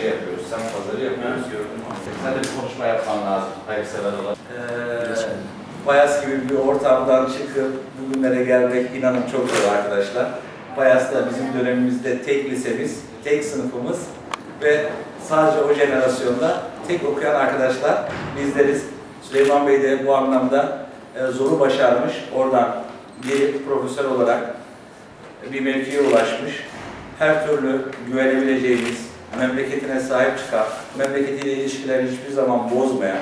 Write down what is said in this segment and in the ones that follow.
şey yapıyoruz, sen pazarı yapıyoruz. gördüm Sen de bir konuşma yapman lazım hayırsever olarak. Ee, Bayas gibi bir ortamdan çıkıp bugünlere gelmek inanın çok zor arkadaşlar. Bayas da bizim dönemimizde tek lisemiz, tek sınıfımız ve sadece o jenerasyonda tek okuyan arkadaşlar bizleriz. Süleyman Bey de bu anlamda e, zoru başarmış. Oradan gelip profesör olarak bir mevkiye ulaşmış. Her türlü güvenebileceğimiz, memleketine sahip çıkan, memleketiyle ilişkileri hiçbir zaman bozmayan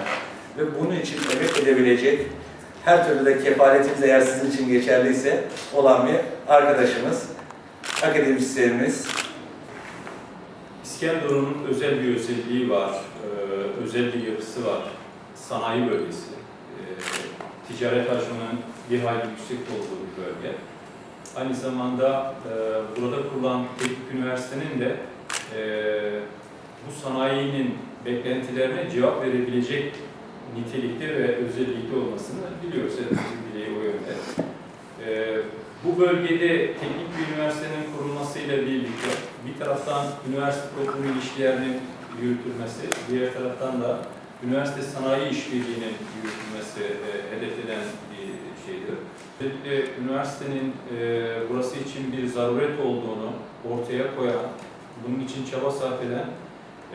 ve bunun için emek edebilecek her türlü de kefaletimiz eğer sizin için geçerliyse olan bir arkadaşımız, akademisyenimiz. İskenderun'un özel bir özelliği var, ee, özel bir yapısı var. Sanayi bölgesi. Ee, ticaret hacminin bir hayli yüksek olduğu bir bölge. Aynı zamanda e, burada kurulan teknik üniversitenin de e, bu sanayinin beklentilerine cevap verebilecek nitelikte ve özellikte olmasını biliyoruz. Hepimizin bildiği o yönde. Ee, bu bölgede teknik bir üniversitenin kurulmasıyla birlikte bir taraftan üniversite toplum ilişkilerinin yürütülmesi, diğer taraftan da üniversite sanayi işbirliğinin yürütülmesi e, hedeflenen bir şeydir. Özellikle üniversitenin e, burası için bir zaruret olduğunu ortaya koyan, bunun için çaba sarf eden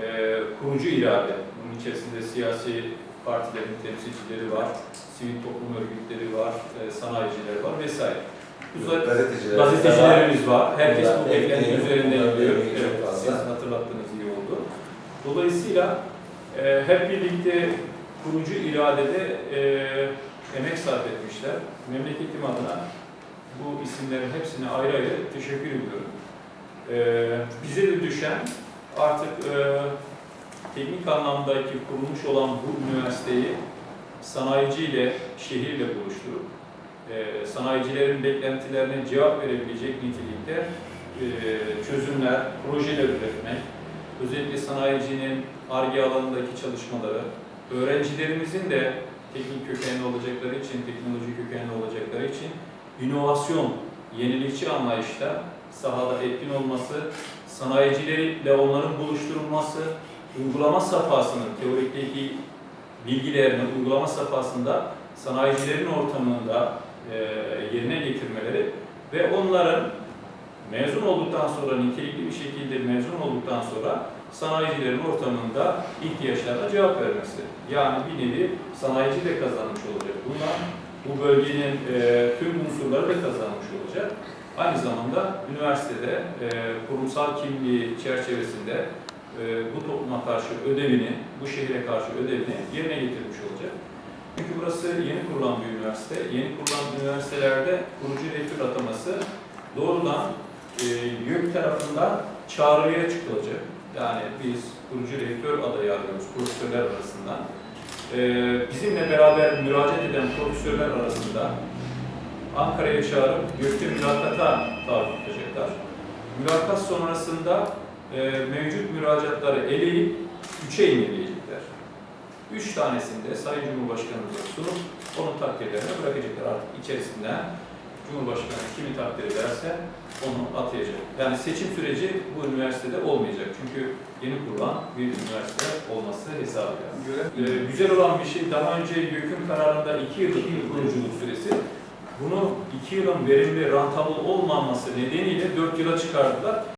e, kurucu irade. Bunun içerisinde siyasi partilerin temsilcileri var, sivil toplum örgütleri var, e, sanayiciler var vesaire. Gazeteciler. gazetecilerimiz var. Herkes bu beklenti ekleyelim. üzerinden Bunlar gidiyor. ekleyelim çok Evet, siz hatırlattığınız iyi oldu. Dolayısıyla e, hep birlikte kurucu iradede e, emek sarf etmişler. Memleketim adına bu isimlerin hepsine ayrı ayrı teşekkür ediyorum. E, bize de düşen artık e, teknik anlamdaki kurulmuş olan bu üniversiteyi sanayiciyle, şehirle buluşturup e, sanayicilerin beklentilerine cevap verebilecek nitelikte e, çözümler, projeler üretmek, özellikle sanayicinin ARGE alanındaki çalışmaları, öğrencilerimizin de teknik kökenli olacakları için, teknoloji kökenli olacakları için inovasyon, yenilikçi anlayışta sahada etkin olması, sanayicilerle onların buluşturulması, uygulama safhasının, teorikteki bilgilerini uygulama safhasında sanayicilerin ortamında e, yerine getirmeleri ve onların mezun olduktan sonra, nitelikli bir şekilde mezun olduktan sonra sanayicilerin ortamında ihtiyaçlarına cevap vermesi. Yani bir nevi sanayici de kazanmış olacak. Bundan bu bölgenin e, tüm unsurları da kazanmış olacak. Aynı zamanda üniversitede e, kurumsal kimliği çerçevesinde e, bu topluma karşı ödevini, bu şehre karşı ödevini yerine getirmiş olacak. Çünkü burası yeni kurulan bir üniversite. Yeni kurulan üniversitelerde kurucu rektör ataması doğrudan e, YÖK tarafından çağrıya çıkılacak. Yani biz kurucu rektör adayı arıyoruz profesörler arasından. E, bizimle beraber müracaat eden profesörler arasında Ankara'ya çağırıp YÖK'te mülakata tabi tutacaklar. Mülakat sonrasında e, mevcut müracaatları eleyip üçe indirgeyecekler. Üç tanesini de Sayın Cumhurbaşkanımıza sunup onun takdirlerine bırakacaklar artık içerisinden Cumhurbaşkanı kimi takdir ederse onu atayacak. Yani seçim süreci bu üniversitede olmayacak. Çünkü yeni kurulan bir üniversite olması hesabıyla. Ee, güzel olan bir şey daha önce YÖK'ün kararında iki yıllık bir kuruculuk süresi bunu iki yılın verimli, rantable olmaması nedeniyle dört yıla çıkardılar.